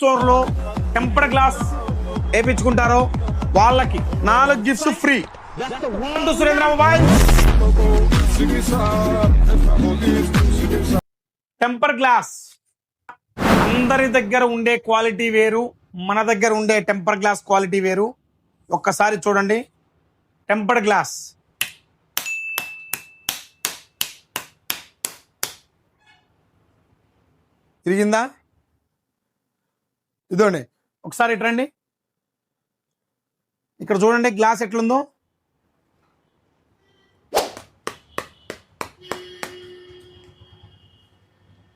స్టోర్లో temper glass వేయించుకుంటారో వాళ్ళకి నాలుగు gifts free. Surendra mobile. Temper glass. అందరి దగ్గర ఉండే క్వాలిటీ వేరు మన దగ్గర ఉండే టెంపర్ గ్లాస్ క్వాలిటీ వేరు. ఒక్కసారి చూడండి. Temper glass. తిరిగిందా? ఇదోండి ఒకసారి ఇటండి రండి. ఇక్కడ చూడండి గ్లాస్ ఎట్లుందో.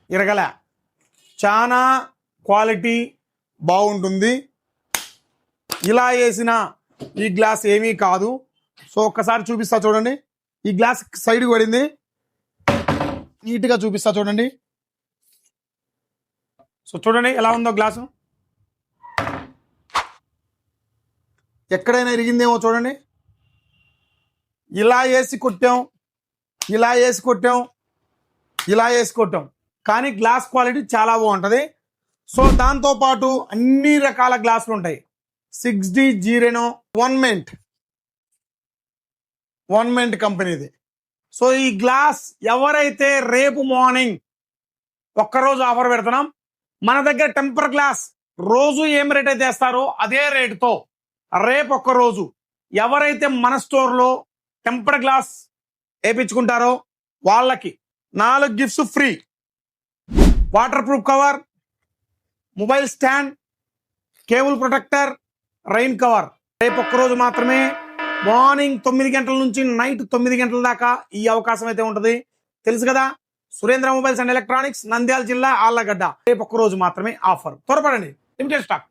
ఇరగల. చాలా క్వాలిటీ బాగుంటుంది. ఇలా వేసిన ఈ గ్లాస్ ఏమీ కాదు. సో ఒక్కసారి చూపిస్తా చూడండి. ఈ గ్లాస్ సైడ్ పడింది. నీట్గా చూపిస్తా చూడండి. సో చూడండి ఎలా ఉందో గ్లాసు. ఎక్కడైనా ఇరిగిందేమో చూడండి. ఇలా వేసి కొట్టాం. ఇలా వేసి కొట్టాం. ఇలా వేసి కొట్టాం. కానీ గ్లాస్ క్వాలిటీ చాలా బాగుంటుంది. సో దాంతోపాటు అన్ని రకాల గ్లాసులు ఉంటాయి. సిక్స్ డి జీరెనో వన్ మెంట్. వన్ మెంట్ కంపెనీది. సో ఈ గ్లాస్ ఎవరైతే రేపు మార్నింగ్ ఒక్కరోజు ఆఫర్ పెడుతున్నాం మన దగ్గర టెంపర్ గ్లాస్ రోజు ఏం రేట్ అయితే వేస్తారో అదే రేటుతో రేపు ఒక్క రోజు ఎవరైతే మన స్టోర్లో టెంపర్ గ్లాస్ వేయించుకుంటారో వాళ్ళకి నాలుగు gifts free. Waterproof cover mobile stand cable protector rain cover. రేపు ఒక్కరోజు మాత్రమే మార్నింగ్ తొమ్మిది గంటల నుంచి నైట్ తొమ్మిది గంటల దాకా ఈ అవకాశం అయితే ఉంటుంది. తెలుసు కదా Surendra mobiles and electronics Nandyal జిల్లా ఆళ్ళగడ్డ. రేపు ఒక్క రోజు మాత్రమే ఆఫర్. త్వరపడండి. Limited stock.